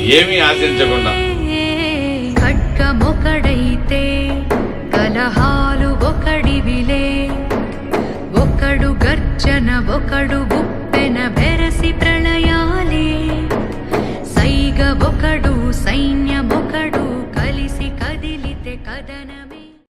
ఏమీ ఆశించకుండా. ఖడ్గమొకడైతే కలహాలు ఒకడివిలే. ఒకడు గర్జన ఒకడు